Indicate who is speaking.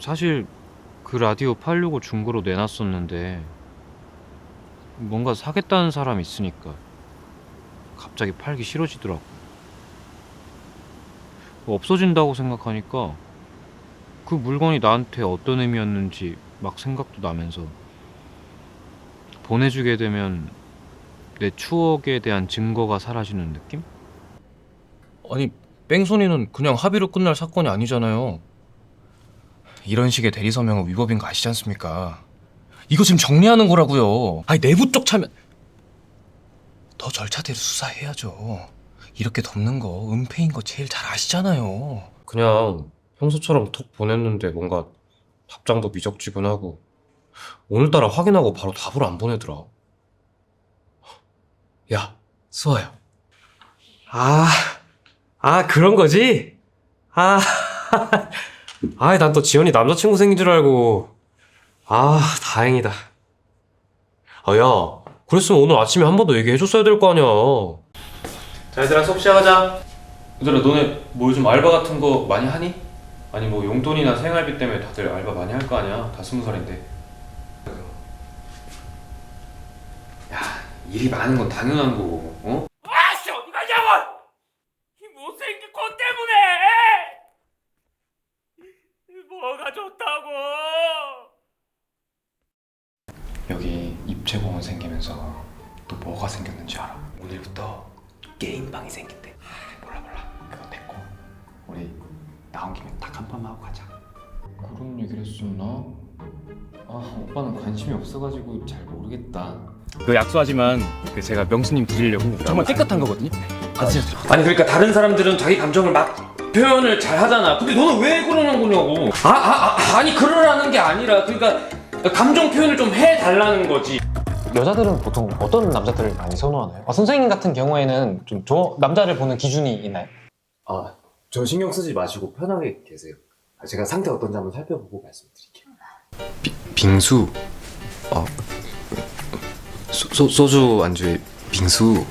Speaker 1: 사실 그 라디오 팔려고 중고로 내놨었는데 뭔가 사겠다는 사람 있으니까 갑자기 팔기 싫어지더라고. 없어진다고 생각하니까 그 물건이 나한테 어떤 의미였는지 막 생각도 나면서 보내주게 되면 내 추억에 대한 증거가 사라지는 느낌?
Speaker 2: 아니 뺑소니는 그냥 합의로 끝날 사건이 아니잖아요. 이런 식의 대리 서명은 위법인 거 아시지 않습니까? 이거 지금 정리하는 거라고요. 아니 내부 쪽 차면 더 절차대로 수사해야죠. 이렇게 덮는 거 은폐인 거 제일 잘 아시잖아요. 그냥 평소처럼 톡 보냈는데 뭔가 답장도 미적지근하고 오늘따라 확인하고 바로 답을 안 보내더라. 야 수아야.
Speaker 3: 아, 아, 그런 거지? 아, 아, 난또 지연이 남자친구 생긴 줄 알고. 아, 다행이다. 아, 야, 그랬으면 오늘 아침에 한 번 더 얘기해줬어야 될 거 아니야. 자, 얘들아, 수업 시작하자.
Speaker 2: 얘들아 너네 뭐 요즘 알바 같은 거 많이 하니? 아니 뭐 용돈이나 생활비 때문에 다들 알바 많이 할 거 아니야 다 스무 살인데 야 일이 많은 건 당연한 거고 어?
Speaker 4: 아씨 어디 가냐고! 이 못생긴 코 때문에! 뭐가 좋다고!
Speaker 2: 여기 입체공원 생기면서 또 뭐가 생겼는지 알아? 오늘부터 게임방이 생긴대 아, 몰라 몰라 그건 됐고 우리 나온 김에 딱 한 번만 하고 가자 그런 얘기를 했었나? 아 오빠는 관심이 없어가지고 잘 모르겠다
Speaker 5: 그 약속하지만 그 제가 명수님 드리려고 정말 깨끗한 거거든요.
Speaker 3: 아니, 그러니까 다른 사람들은 자기 감정을 막 표현을 잘 하잖아. 근데 너는 왜 그러는 거냐고. 아, 아, 아, 아 니, 그러라는 게 아니라, 그러니까 감정 표현을 좀 해달라는 거지.
Speaker 6: 여자들은 보통 어떤 남자들을 많이 선호하나요? 어, 선생님 같은 경우에는 좀 저, 남자를 보는 기준이 있나요?
Speaker 7: 아, 저 신경 쓰지 마시고 편하게 계세요. 아, 제가 상태 어떤지 한번 살펴보고 말씀드릴게요.
Speaker 2: 빙수 어 소, 소, 소주 안주에 빙수